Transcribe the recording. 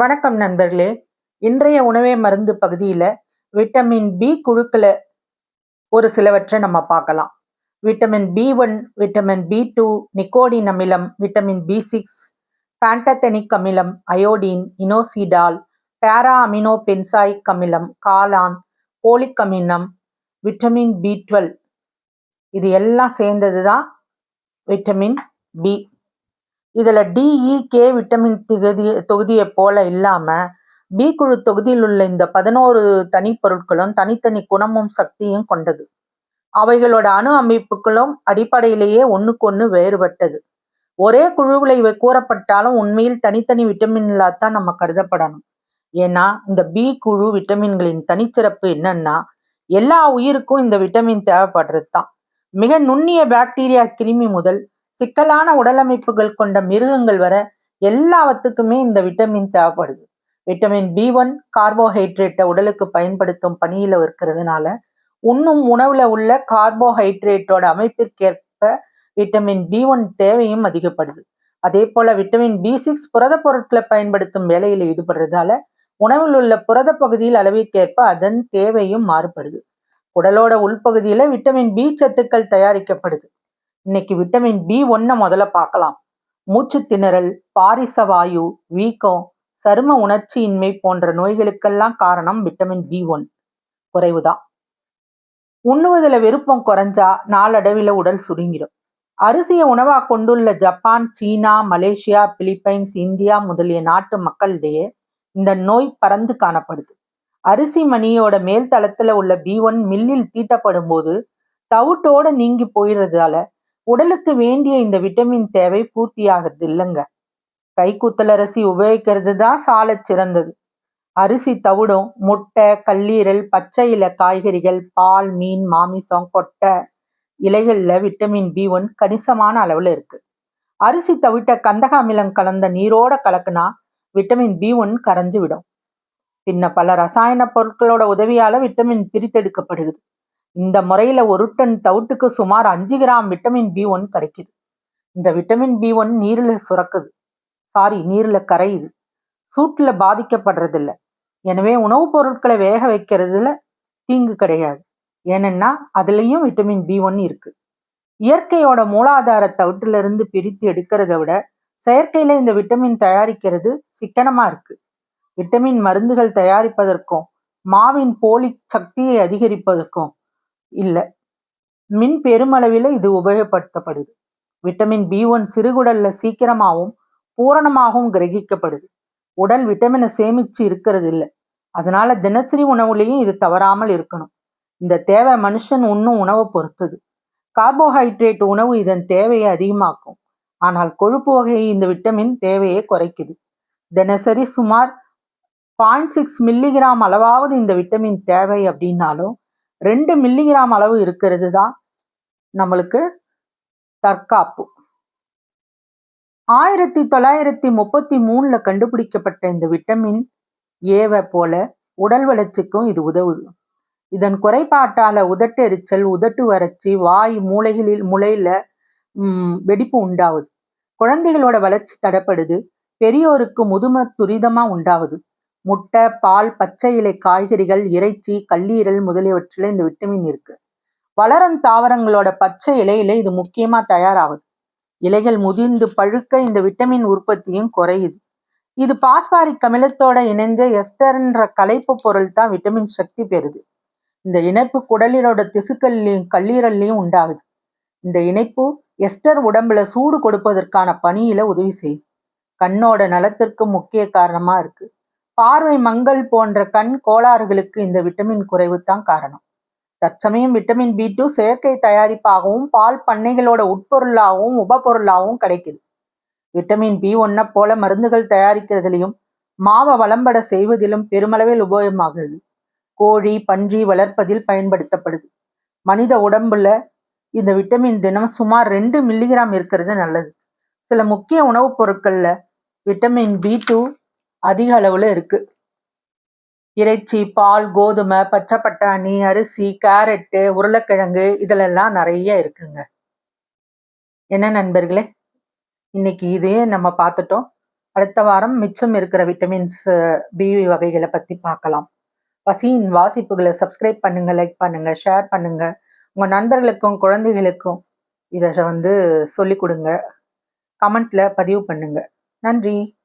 வணக்கம் நண்பர்களே. இன்றைய உணவே மருந்து பகுதியில் விட்டமின் பி குழுக்களை ஒரு சிலவற்றை நம்ம பார்க்கலாம். Vitamin B one vitamin B two nicotinic அமிலம் விட்டமின் பி சிக்ஸ் பேண்டத்தெனிக் அமிலம் அயோடின் இனோசிடால் பேரா அமினோ பென்சாயிக் அமிலம் காளான் போலிக் அமிலம் விட்டமின் பி டுவெல் இது எல்லாம் சேர்ந்தது தான் விட்டமின் பி இதில் டிஇ கே விட்டமின் திகதி தொகுதியை போல இல்லாமல் பி குழு தொகுதியில் உள்ள இந்த பதினோரு தனிப்பொருட்களும் தனித்தனி குணமும் சக்தியும் கொண்டது. அவைகளோட அணு அமைப்புகளும் அடிப்படையிலேயே ஒன்றுக்கு ஒன்று வேறுபட்டது. ஒரே குழுவில் இவை கூறப்பட்டாலும் உண்மையில் தனித்தனி விட்டமின்களாக தான் நம்ம கருதப்படணும். ஏன்னா இந்த பி குழு விட்டமின்களின் தனிச்சிறப்பு என்னன்னா எல்லா உயிருக்கும் இந்த விட்டமின் தேவைப்படுறது தான் மிக நுண்ணிய பாக்டீரியா கிருமி முதல் சிக்கலான உடலமைப்புகள் கொண்ட மிருகங்கள் வர எல்லாவற்றுக்குமே இந்த விட்டமின் தேவைப்படுது. விட்டமின் பி ஒன் கார்போஹைட்ரேட்டை உடலுக்கு பயன்படுத்தும் பணியில் இருக்கிறதுனால உண்ணும் உணவுல உள்ள கார்போஹைட்ரேட்டோட அமைப்பிற்கேற்ப விட்டமின் பி ஒன் தேவையும் அதிகப்படுது. அதே போல விட்டமின் பி சிக்ஸ் புரத பொருட்களை பயன்படுத்தும் வேலையில் ஈடுபடுறதால உணவில் உள்ள புரத பகுதியில் அளவிற்கேற்ப அதன் தேவையும் மாறுபடுது. உடலோட உள்பகுதியில விட்டமின் பி சத்துக்கள் தயாரிக்கப்படுது. இன்னைக்கு விட்டமின் பி ஒன்னை முதல்ல பார்க்கலாம். மூச்சு திணறல் பாரிச வாயு வீக்கம் சரும உணர்ச்சியின்மை போன்ற நோய்களுக்கெல்லாம் காரணம் விட்டமின் பி ஒன் குறைவுதான். உண்ணுவதில் விருப்பம் குறைஞ்சா நாளடைவில் உடல் சுருங்கிடும். அரிசியை உணவாக கொண்டுள்ள ஜப்பான் சீனா மலேசியா பிலிப்பைன்ஸ் இந்தியா முதலிய நாட்டு மக்களிடையே இந்த நோய் பறந்து காணப்படுது. அரிசி மணியோட மேல் தளத்துல உள்ள பி ஒன் மில்லில் தீட்டப்படும் போது தவிட்டோட நீங்கி போயிடுறதால உடலுக்கு வேண்டிய இந்த விட்டமின் தேவை பூர்த்தியாகிறது இல்லைங்க. கைக்குத்தல் அரிசி உபயோகிக்கிறது தான் சால சிறந்தது. அரிசி தவிடும் முட்டை கல்லீரல் பச்சை இல காய்கறிகள் பால் மீன் மாமிசம் கொட்டை இலைகளில் விட்டமின் பி ஒன் கணிசமான அளவில் இருக்கு. அரிசி தவிட்ட கந்தக அமிலம் கலந்த நீரோட கலக்குனா விட்டமின் பி ஒன் கரைஞ்சு விடும் பின்ன பல ரசாயன பொருட்களோட உதவியால விட்டமின் பிரித்தெடுக்கப்படுகிறது. இந்த முறையில ஒரு டன் தவுட்டுக்கு சுமார் அஞ்சு கிராம் விட்டமின் பி ஒன் கிடைக்குது. இந்த விட்டமின் பி ஒன் நீரில் சுரக்குது. சாரி நீரில் கரையுது. சூட்டில் பாதிக்கப்படுறதில்ல. எனவே உணவுப் பொருட்களை வேக வைக்கிறதுல தீங்கு கிடையாது. ஏனென்னா அதுலேயும் விட்டமின் பி ஒன் இருக்கு. இயற்கையோட மூலாதார தவிட்டிலிருந்து பிரித்து எடுக்கிறத விட செயற்கையில இந்த விட்டமின் தயாரிக்கிறது சிக்கனமா இருக்கு. விட்டமின் மருந்துகள் தயாரிப்பதற்கும் மாவின் போலிக் சக்தியை அதிகரிப்பதற்கும் இல்லை. மின் பெருமளவில் இது உபயோகப்படுத்தப்படுது. விட்டமின் பி ஒன் சிறுகுடல்ல சீக்கிரமாகவும் பூரணமாகவும் கிரகிக்கப்படுது. உடல் விட்டமினை சேமிச்சு இருக்கிறது இல்லை. அதனால தினசரி உணவுலையும் இது தவறாமல் இருக்கணும். இந்த தேவை மனுஷன் உண்ணும் உணவை பொறுத்தது. கார்போஹைட்ரேட் உணவு இதன் தேவையை அதிகமாக்கும். ஆனால் கொழுப்பு வகையை இந்த விட்டமின் தேவையை குறைக்குது. தினசரி சுமார் பாயிண்ட் சிக்ஸ் மில்லிகிராம் அளவாவது இந்த விட்டமின் தேவை அப்படின்னாலும் ரெண்டு மில்லிகிராம் அளவு இருக்கிறது தான் நம்மளுக்கு தற்காப்பு. ஆயிரத்தி தொள்ளாயிரத்தி முப்பத்தி மூணுல கண்டுபிடிக்கப்பட்ட இந்த விட்டமின் ஏவை போல உடல் வளர்ச்சிக்கும் இது உதவுது. இதன் குறைபாட்டால உதட்டெரிச்சல் உதட்டு வறட்சி வாய் மூளைகளில் முளையில வெடிப்பு உண்டாகுது குழந்தைகளோட வளர்ச்சி தடப்படுது. பெரியோருக்கு முதும துரிதமா உண்டாகுது முட்டை பால் பச்சை இலை காய்கறிகள் இறைச்சி கல்லீரல் முதலியவற்றில் இந்த விட்டமின் இருக்கு. வளரும் தாவரங்களோட பச்சை இலையில இது முக்கியமா தயாராகுது. இலைகள் முதிர்ந்து பழுக்க இந்த விட்டமின் உற்பத்தியும் குறையுது. இது பாஸ்பாரிக் அமிலத்தோட இணைஞ்ச எஸ்டர்ன்ற கலைப்பு பொருள் தான் விட்டமின் சக்தி பெறுது. இந்த இணைப்பு குடலிலோட திசுக்கள்லையும் கல்லீரல்லையும் உண்டாகுது. இந்த இணைப்பு எஸ்டர் உடம்புல சூடு கொடுப்பதற்கான பணியில உதவி செய்யுது. கண்ணோட நலத்திற்கு முக்கிய காரணமா இருக்கு. பார்வை மங்கள் போன்ற கண் கோளாறுகளுக்கு இந்த விட்டமின் குறைவு தான் காரணம். தற்சமயம் விட்டமின் பி டூ செயற்கை தயாரிப்பாகவும் பால் பண்ணைகளோட உட்பொருளாகவும் உபப்பொருளாகவும் கிடைக்குது. விட்டமின் பி ஒன்ன போல மருந்துகள் தயாரிக்கிறதுலையும் மாவை வளம்பட செய்வதிலும் பெருமளவில் உபயோகமாகுது. கோழி பன்றி வளர்ப்பதில் பயன்படுத்தப்படுது. மனித உடம்புல இந்த விட்டமின் தினம் சுமார் ரெண்டு மில்லிகிராம் இருக்கிறது நல்லது. சில முக்கிய உணவுப் பொருட்கள்ல விட்டமின் பி டூ அதிக அளவில் இருக்கு. இறைச்சி பால் கோதுமை பச்சை பட்டாணி அரிசி கேரட்டு உருளைக்கிழங்கு இதிலெல்லாம் நிறைய இருக்குங்க. என்ன நண்பர்களே? இன்னைக்கு இதே நம்ம பார்த்துட்டோம். அடுத்த வாரம் மிச்சம் இருக்கிற விட்டமின்ஸ் பி வகைகளை பற்றி பார்க்கலாம். பசியின் வாசிப்புகளை சப்ஸ்கிரைப் பண்ணுங்க லைக் பண்ணுங்க ஷேர் பண்ணுங்க. உங்கள் நண்பர்களுக்கும் குழந்தைகளுக்கும் இதை வந்து சொல்லிக் கொடுங்க. கமெண்ட்ல பதிவு பண்ணுங்க. நன்றி.